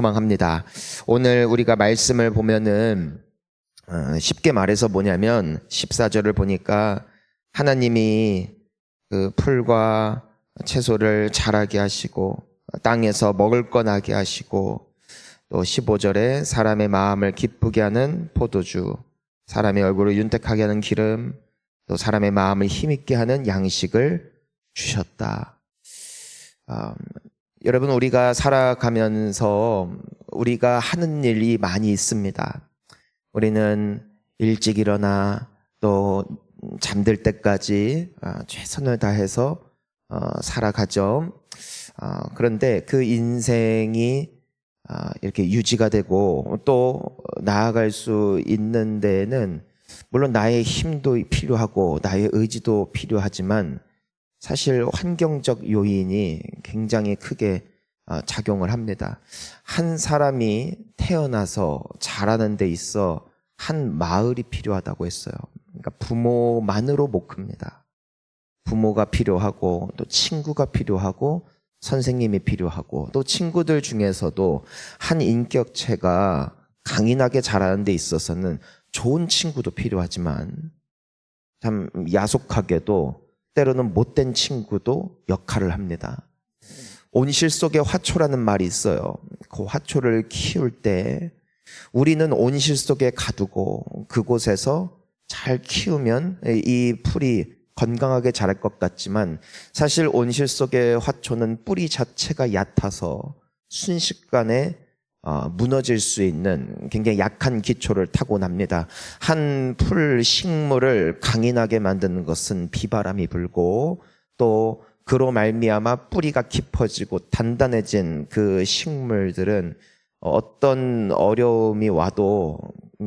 소망합니다. 오늘 우리가 말씀을 보면은 어, 쉽게 말해서 뭐냐면 14절을 보니까 하나님이 그 풀과 채소를 자라게 하시고 땅에서 먹을 거 나게 하시고 또 15절에 사람의 마음을 기쁘게 하는 포도주, 사람의 얼굴을 윤택하게 하는 기름, 또 사람의 마음을 힘있게 하는 양식을 주셨다. 음, 여러분 우리가 살아가면서 우리가 하는 일이 많이 있습니다. 우리는 일찍 일어나 또 잠들 때까지 어, 최선을 다해서 어, 살아가죠. 어, 그런데 그 인생이 어, 이렇게 유지가 되고 또 나아갈 수 있는 데에는 물론 나의 힘도 필요하고 나의 의지도 필요하지만 사실 환경적 요인이 굉장히 크게 어, 작용을 합니다. 한 사람이 태어나서 자라는 데 있어 한 마을이 필요하다고 했어요. 그러니까 부모만으로 못 큽니다. 부모가 필요하고 또 친구가 필요하고 선생님이 필요하고 또 친구들 중에서도 한 인격체가 강인하게 자라는 데 있어서는 좋은 친구도 필요하지만 참 야속하게도 때로는 못된 친구도 역할을 합니다. 온실 속에 화초라는 말이 있어요. 그 화초를 키울 때 우리는 온실 속에 가두고 그곳에서 잘 키우면 이 풀이 건강하게 자랄 것 같지만 사실 온실 속의 화초는 뿌리 자체가 얕아서 순식간에 어, 무너질 수 있는 굉장히 약한 기초를 타고납니다. 한 풀 식물을 강인하게 만드는 것은 비바람이 불고 또 그로 말미암아 뿌리가 깊어지고 단단해진 그 식물들은 어떤 어려움이 와도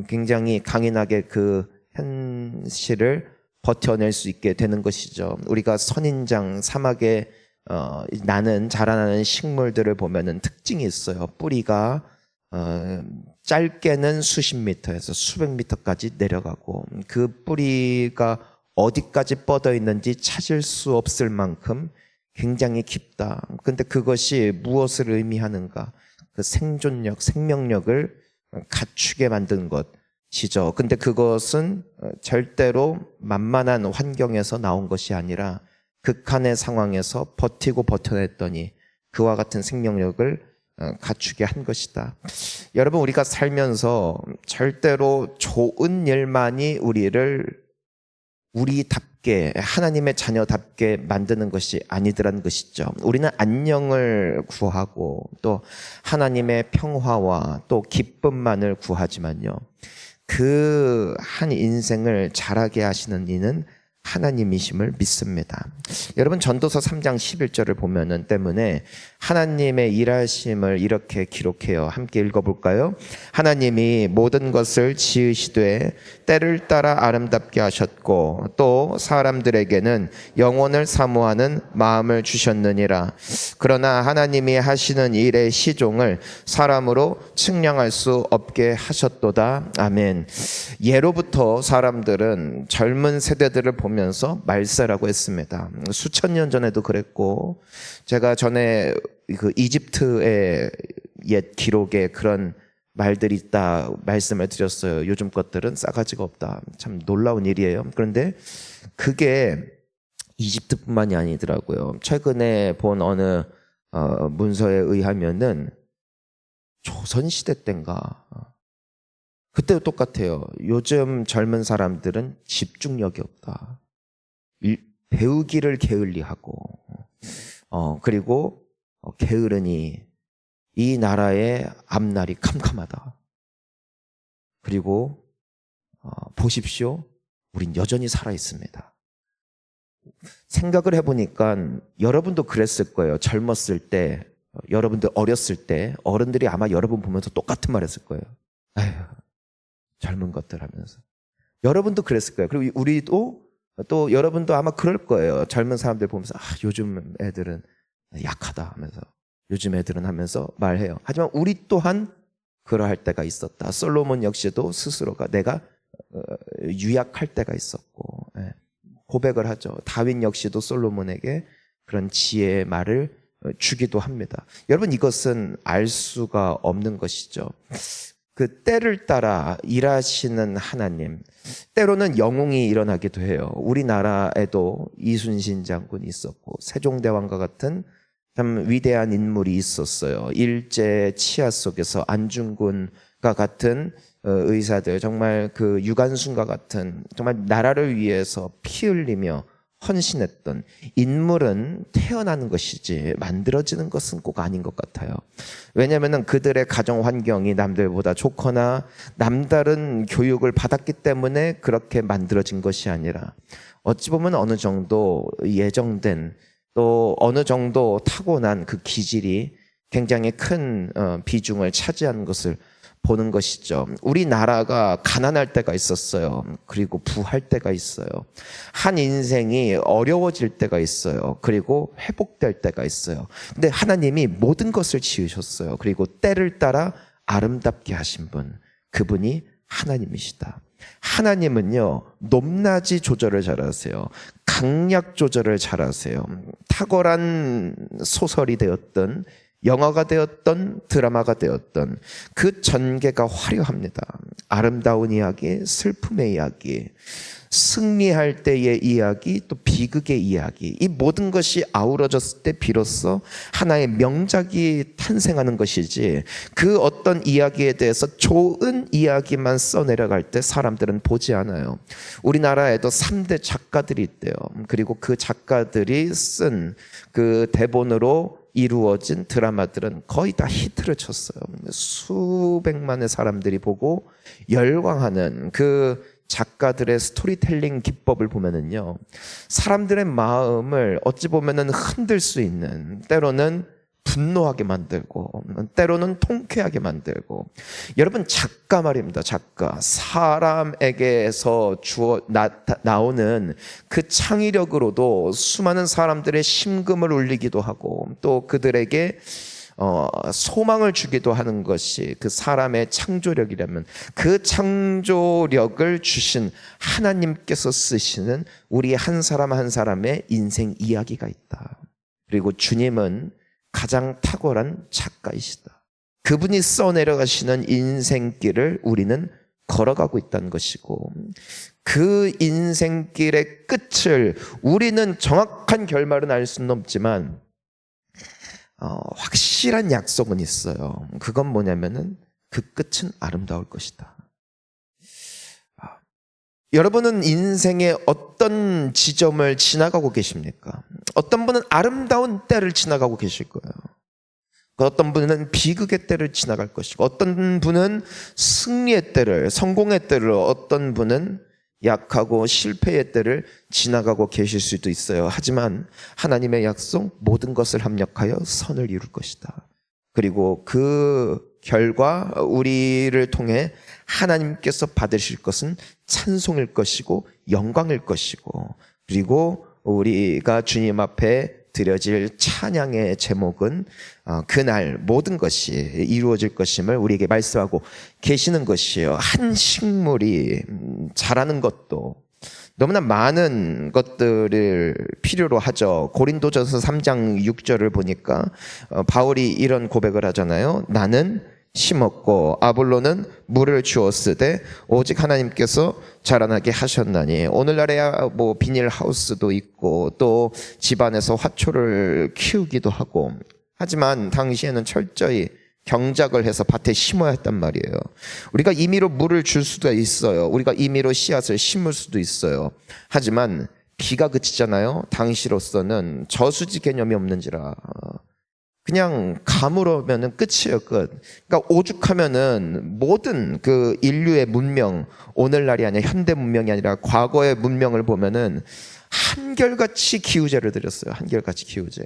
굉장히 강인하게 그 현실을 버텨낼 수 있게 되는 것이죠. 우리가 선인장 사막에 어, 나는 자라나는 식물들을 보면은 특징이 있어요. 뿌리가 어, 짧게는 수십 미터에서 수백 미터까지 내려가고 그 뿌리가 어디까지 뻗어 있는지 찾을 수 없을 만큼 굉장히 깊다. 근데 그것이 무엇을 의미하는가? 그 생존력, 생명력을 갖추게 만든 것이죠. 근데 그것은 절대로 만만한 환경에서 나온 것이 아니라 극한의 상황에서 버티고 버텨냈더니 그와 같은 생명력을 어, 갖추게 한 것이다. 여러분, 우리가 살면서 절대로 좋은 일만이 우리를 우리답게, 하나님의 자녀답게 만드는 것이 아니더라는 것이죠. 우리는 안녕을 구하고 또 하나님의 평화와 또 기쁨만을 구하지만요. 그 한 인생을 잘하게 하시는 이는 하나님이심을 믿습니다. 여러분 전도서 3장 11절을 보면은 때문에 하나님의 일하심을 이렇게 기록해요. 함께 읽어볼까요? 하나님이 모든 것을 지으시되 때를 따라 아름답게 하셨고 또 사람들에게는 영혼을 사모하는 마음을 주셨느니라. 그러나 하나님이 하시는 일의 시종을 사람으로 측량할 수 없게 하셨도다. 아멘. 예로부터 사람들은 젊은 세대들을 보면 서 말세라고 했습니다. 수천 년 전에도 그랬고 제가 전에 그 이집트의 옛 기록에 그런 말들이 있다 말씀을 드렸어요. 요즘 것들은 싸가지가 없다. 참 놀라운 일이에요. 그런데 그게 이집트뿐만이 아니더라고요. 최근에 본 어느 어, 문서에 의하면은 조선 시대 때인가 그때도 똑같아요. 요즘 젊은 사람들은 집중력이 없다. 일, 배우기를 게을리하고 어 그리고 어, 게으르니 이 나라의 앞날이 캄캄하다. 그리고 어, 보십시오. 우린 여전히 살아 있습니다. 생각을 해보니까 여러분도 그랬을 거예요. 젊었을 때, 어, 여러분들 어렸을 때, 어른들이 아마 여러분 보면서 똑같은 말 했을 거예요. 아휴, 젊은 것들 하면서. 여러분도 그랬을 거예요. 그리고 우리도 또 여러분도 아마 그럴 거예요. 젊은 사람들 보면서, 아, 요즘 애들은 약하다 하면서 요즘 애들은 하면서 말해요. 하지만 우리 또한 그러할 때가 있었다. 솔로몬 역시도 스스로가 내가 어, 유약할 때가 있었고 예, 고백을 하죠. 다윈 역시도 솔로몬에게 그런 지혜의 말을 주기도 합니다. 여러분 이것은 알 수가 없는 것이죠. 그 때를 따라 일하시는 하나님. 때로는 영웅이 일어나기도 해요. 우리나라에도 이순신 장군이 있었고 세종대왕과 같은 참 위대한 인물이 있었어요. 일제 치하 속에서 안중근과 같은 어, 의사들 정말 그 유관순과 같은 정말 나라를 위해서 피 흘리며 헌신했던 인물은 태어나는 것이지 만들어지는 것은 꼭 아닌 것 같아요. 왜냐하면 그들의 가정 환경이 남들보다 좋거나 남다른 교육을 받았기 때문에 그렇게 만들어진 것이 아니라 어찌 보면 어느 정도 예정된 또 어느 정도 타고난 그 기질이 굉장히 큰 어, 비중을 차지하는 것을 보는 것이죠. 우리나라가 가난할 때가 있었어요. 그리고 부할 때가 있어요. 한 인생이 어려워질 때가 있어요. 그리고 회복될 때가 있어요. 근데 하나님이 모든 것을 지으셨어요. 그리고 때를 따라 아름답게 하신 분. 그분이 하나님이시다. 하나님은요, 높낮이 조절을 잘하세요. 강약 조절을 잘하세요. 탁월한 소설이 되었던 영화가 되었던 드라마가 되었던 그 전개가 화려합니다. 아름다운 이야기, 슬픔의 이야기, 승리할 때의 이야기, 또 비극의 이야기. 이 모든 것이 아우러졌을 때 비로소 하나의 명작이 탄생하는 것이지 그 어떤 이야기에 대해서 좋은 이야기만 써내려갈 때 사람들은 보지 않아요. 우리나라에도 3대 작가들이 있대요. 그리고 그 작가들이 쓴 그 대본으로 이루어진 드라마들은 거의 다 히트를 쳤어요. 수백만의 사람들이 보고 열광하는 그 작가들의 스토리텔링 기법을 보면은요, 사람들의 마음을 어찌 보면은 흔들 수 있는, 때로는 분노하게 만들고, 때로는 통쾌하게 만들고. 여러분, 작가 말입니다, 작가. 사람에게서 주어, 나, 나오는 그 창의력으로도 수많은 사람들의 심금을 울리기도 하고, 또 그들에게 어, 소망을 주기도 하는 것이 그 사람의 창조력이라면 그 창조력을 주신 하나님께서 쓰시는 우리 한 사람 한 사람의 인생 이야기가 있다. 그리고 주님은 가장 탁월한 작가이시다. 그분이 써내려가시는 인생길을 우리는 걸어가고 있다는 것이고 그 인생길의 끝을 우리는 정확한 결말은 알 수는 없지만 어, 확실한 약속은 있어요. 그건 뭐냐면은 그 끝은 아름다울 것이다. 아, 여러분은 인생의 어떤 지점을 지나가고 계십니까? 어떤 분은 아름다운 때를 지나가고 계실 거예요. 어떤 분은 비극의 때를 지나갈 것이고, 어떤 분은 승리의 때를, 성공의 때를, 어떤 분은 약하고 실패의 때를 지나가고 계실 수도 있어요. 하지만 하나님의 약속 모든 것을 합력하여 선을 이룰 것이다. 그리고 그 결과 우리를 통해 하나님께서 받으실 것은 찬송일 것이고 영광일 것이고 그리고 우리가 주님 앞에 드려질 찬양의 제목은 어, 그날 모든 것이 이루어질 것임을 우리에게 말씀하고 계시는 것이에요. 한 식물이 음, 자라는 것도 너무나 많은 것들을 필요로 하죠. 고린도전서 3장 6절을 보니까 어, 바울이 이런 고백을 하잖아요. 나는 심었고 아볼로는 물을 주었으되 오직 하나님께서 자라나게 하셨나니 오늘날에야 뭐 비닐 하우스도 있고 또 집안에서 화초를 키우기도 하고 하지만 당시에는 철저히 경작을 해서 밭에 심어야 했단 말이에요. 우리가 임의로 물을 줄 수도 있어요. 우리가 임의로 씨앗을 심을 수도 있어요. 하지만 비가 그치잖아요. 당시로서는 저수지 개념이 없는지라 그냥 가물으면은 끝이에요, 끝. 그러니까 오죽하면은 모든 그 인류의 문명, 오늘날이 아니라 현대 문명이 아니라 과거의 문명을 보면은 한결같이 기우제를 드렸어요. 한결같이 기우제.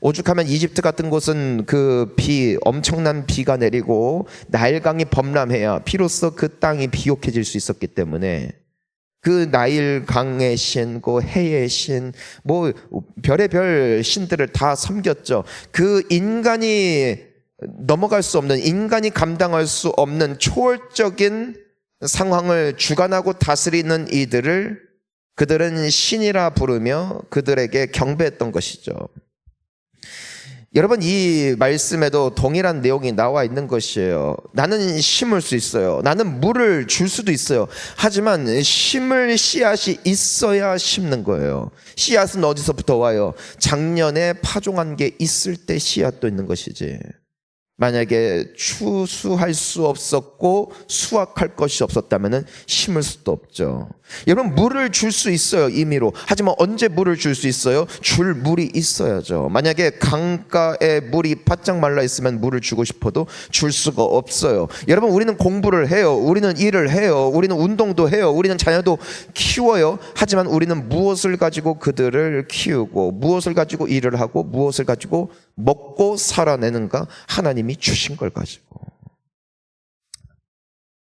오죽하면 이집트 같은 곳은 그 비, 엄청난 비가 내리고 나일강이 범람해야 비로소 그 땅이 비옥해질 수 있었기 때문에 그 나일 강의 신, 그 해의 신, 뭐 별의별 신들을 다 섬겼죠. 그 인간이 넘어갈 수 없는 인간이 감당할 수 없는 초월적인 상황을 주관하고 다스리는 이들을 그들은 신이라 부르며 그들에게 경배했던 것이죠. 여러분 이 말씀에도 동일한 내용이 나와 있는 것이에요. 나는 심을 수 있어요. 나는 물을 줄 수도 있어요. 하지만 심을 씨앗이 있어야 심는 거예요. 씨앗은 어디서부터 와요? 작년에 파종한 게 있을 때 씨앗도 있는 것이지. 만약에 추수할 수 없었고 수확할 것이 없었다면 심을 수도 없죠. 여러분 물을 줄 수 있어요 임의로. 하지만 언제 물을 줄 수 있어요? 줄 물이 있어야죠. 만약에 강가에 물이 바짝 말라 있으면 물을 주고 싶어도 줄 수가 없어요. 여러분 우리는 공부를 해요. 우리는 일을 해요. 우리는 운동도 해요. 우리는 자녀도 키워요. 하지만 우리는 무엇을 가지고 그들을 키우고 무엇을 가지고 일을 하고 무엇을 가지고 먹고 살아내는가? 하나님이 주신 걸 가지고.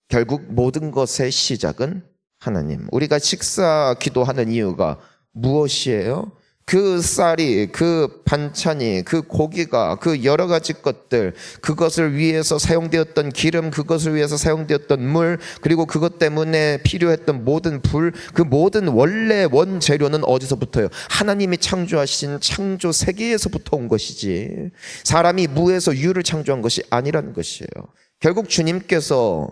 결국 모든 것의 시작은 하나님. 우리가 식사 기도하는 이유가 무엇이에요? 그 쌀이, 그 반찬이, 그 고기가, 그 여러 가지 것들, 그것을 위해서 사용되었던 기름, 그것을 위해서 사용되었던 물, 그리고 그것 때문에 필요했던 모든 불, 그 모든 원래 원재료는 어디서부터요? 하나님이 창조하신 창조 세계에서부터 온 것이지. 사람이 무에서 유를 창조한 것이 아니라는 것이에요. 결국 주님께서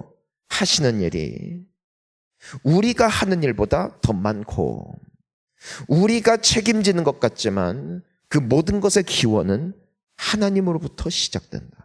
하시는 일이 우리가 하는 일보다 더 많고 우리가 책임지는 것 같지만 그 모든 것의 기원은 하나님으로부터 시작된다.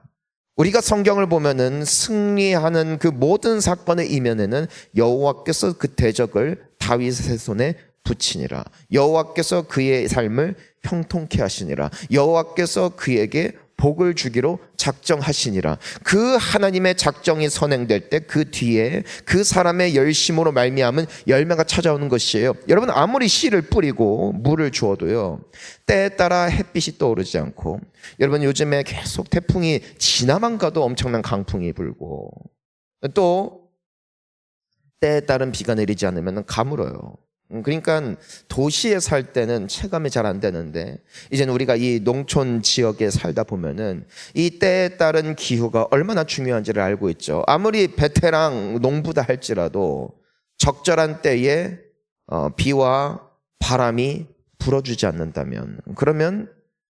우리가 성경을 보면은 승리하는 그 모든 사건의 이면에는 여호와께서 그 대적을 다윗의 손에 붙이니라. 여호와께서 그의 삶을 형통케 하시니라. 여호와께서 그에게 복을 주기로 작정하시니라. 그 하나님의 작정이 선행될 때 그 뒤에 그 사람의 열심으로 말미암은 열매가 찾아오는 것이에요. 여러분 아무리 씨를 뿌리고 물을 주어도요. 때에 따라 햇빛이 떠오르지 않고 여러분 요즘에 계속 태풍이 지나만 가도 엄청난 강풍이 불고 또 때에 따른 비가 내리지 않으면 가물어요. 음, 그러니까 도시에 살 때는 체감이 잘 안 되는데 이제는 우리가 이 농촌 지역에 살다 보면은 이 때에 따른 기후가 얼마나 중요한지를 알고 있죠. 아무리 베테랑 농부다 할지라도 적절한 때에 어, 비와 바람이 불어주지 않는다면 그러면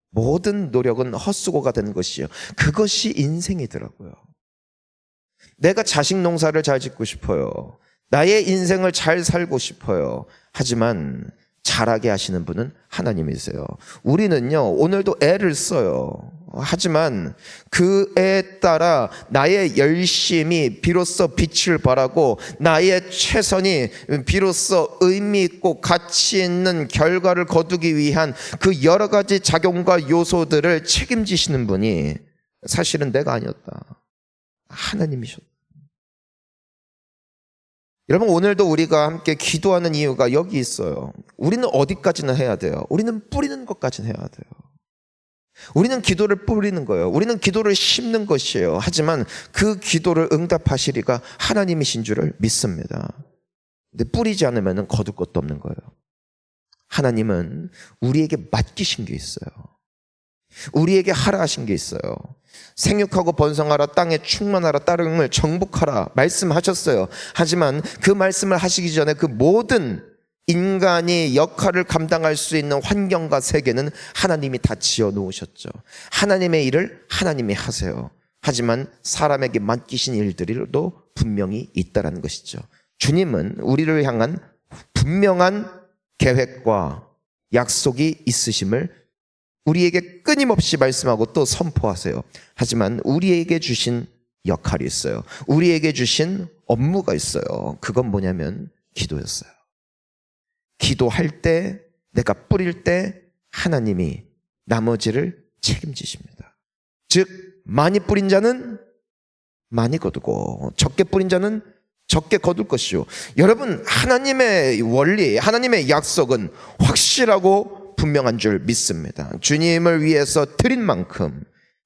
모든 노력은 헛수고가 되는 것이요. 그것이 인생이더라고요. 내가 자식 농사를 잘 짓고 싶어요. 나의 인생을 잘 살고 싶어요. 하지만 잘하게 하시는 분은 하나님이세요. 우리는요, 오늘도 애를 써요. 하지만 그 애에 따라 나의 열심이 비로소 빛을 발하고 나의 최선이 비로소 의미 있고 가치 있는 결과를 거두기 위한 그 여러 가지 작용과 요소들을 책임지시는 분이 사실은 내가 아니었다. 하나님이셨다. 여러분 오늘도 우리가 함께 기도하는 이유가 여기 있어요. 우리는 어디까지는 해야 돼요? 우리는 뿌리는 것까지는 해야 돼요. 우리는 기도를 뿌리는 거예요. 우리는 기도를 심는 것이에요. 하지만 그 기도를 응답하시리가 하나님이신 줄을 믿습니다. 근데 뿌리지 않으면 거둘 것도 없는 거예요. 하나님은 우리에게 맡기신 게 있어요. 우리에게 하라 하신 게 있어요. 생육하고 번성하라 땅에 충만하라 따릉을 정복하라 말씀하셨어요. 하지만 그 말씀을 하시기 전에 그 모든 인간이 역할을 감당할 수 있는 환경과 세계는 하나님이 다 지어 놓으셨죠. 하나님의 일을 하나님이 하세요. 하지만 사람에게 맡기신 일들도 분명히 있다라는 것이죠. 주님은 우리를 향한 분명한 계획과 약속이 있으심을 우리에게 끊임없이 말씀하고 또 선포하세요. 하지만 우리에게 주신 역할이 있어요. 우리에게 주신 업무가 있어요. 그건 뭐냐면 기도였어요. 기도할 때, 내가 뿌릴 때 하나님이 나머지를 책임지십니다. 즉, 많이 뿌린 자는 많이 거두고, 적게 뿌린 자는 적게 거둘 것이요. 여러분, 하나님의 원리, 하나님의 약속은 확실하고 분명한 줄 믿습니다. 주님을 위해서 드린 만큼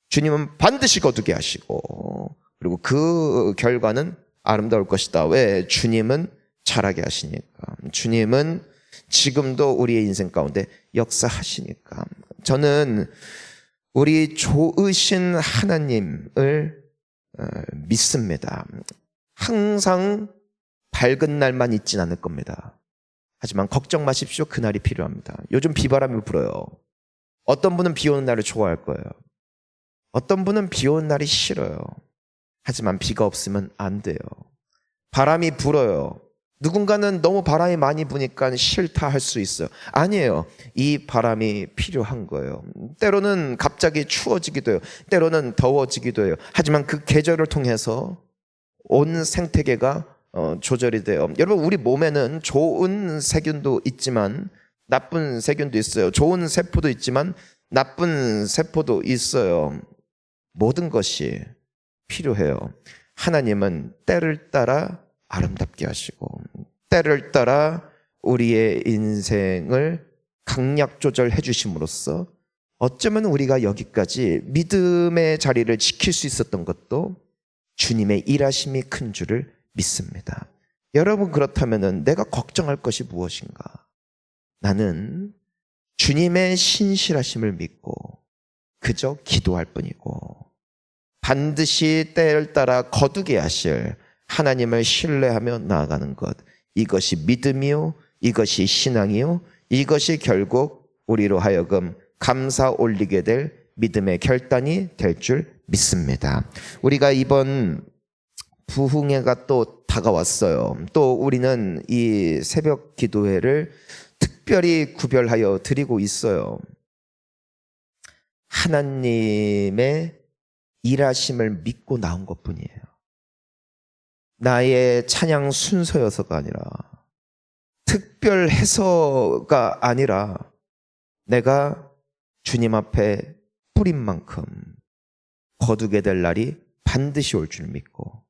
주님은 반드시 거두게 하시고 그리고 그 결과는 아름다울 것이다. 왜? 주님은 잘하게 하시니까. 주님은 지금도 우리의 인생 가운데 역사하시니까. 저는 우리 좋으신 하나님을 어, 믿습니다. 항상 밝은 날만 있진 않을 겁니다. 하지만 걱정 마십시오. 그날이 필요합니다. 요즘 비바람이 불어요. 어떤 분은 비 오는 날을 좋아할 거예요. 어떤 분은 비 오는 날이 싫어요. 하지만 비가 없으면 안 돼요. 바람이 불어요. 누군가는 너무 바람이 많이 부니까 싫다 할 수 있어요. 아니에요. 이 바람이 필요한 거예요. 때로는 갑자기 추워지기도 해요. 때로는 더워지기도 해요. 하지만 그 계절을 통해서 온 생태계가 어, 조절이 돼요. 여러분, 우리 몸에는 좋은 세균도 있지만 나쁜 세균도 있어요. 좋은 세포도 있지만 나쁜 세포도 있어요. 모든 것이 필요해요. 하나님은 때를 따라 아름답게 하시고 때를 따라 우리의 인생을 강약 조절해 주심으로써 어쩌면 우리가 여기까지 믿음의 자리를 지킬 수 있었던 것도 주님의 일하심이 큰 줄을 믿습니다. 여러분 그렇다면은 내가 걱정할 것이 무엇인가? 나는 주님의 신실하심을 믿고 그저 기도할 뿐이고 반드시 때를 따라 거두게 하실 하나님을 신뢰하며 나아가는 것 이것이 믿음이요 이것이 신앙이요 이것이 결국 우리로 하여금 감사 올리게 될 믿음의 결단이 될 줄 믿습니다. 우리가 이번 부흥회가 또 다가왔어요. 또 우리는 이 새벽 기도회를 특별히 구별하여 드리고 있어요. 하나님의 일하심을 믿고 나온 것 뿐이에요. 나의 찬양 순서여서가 아니라, 특별해서가 아니라, 내가 주님 앞에 뿌린 만큼 거두게 될 날이 반드시 올 줄 믿고,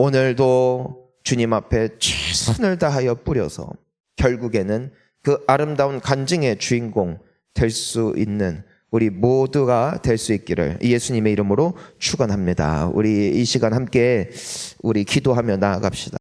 오늘도 주님 앞에 최선을 다하여 뿌려서 결국에는 그 아름다운 간증의 주인공 될 수 있는 우리 모두가 될 수 있기를 예수님의 이름으로 축원합니다. 우리 이 시간 함께 우리 기도하며 나아갑시다.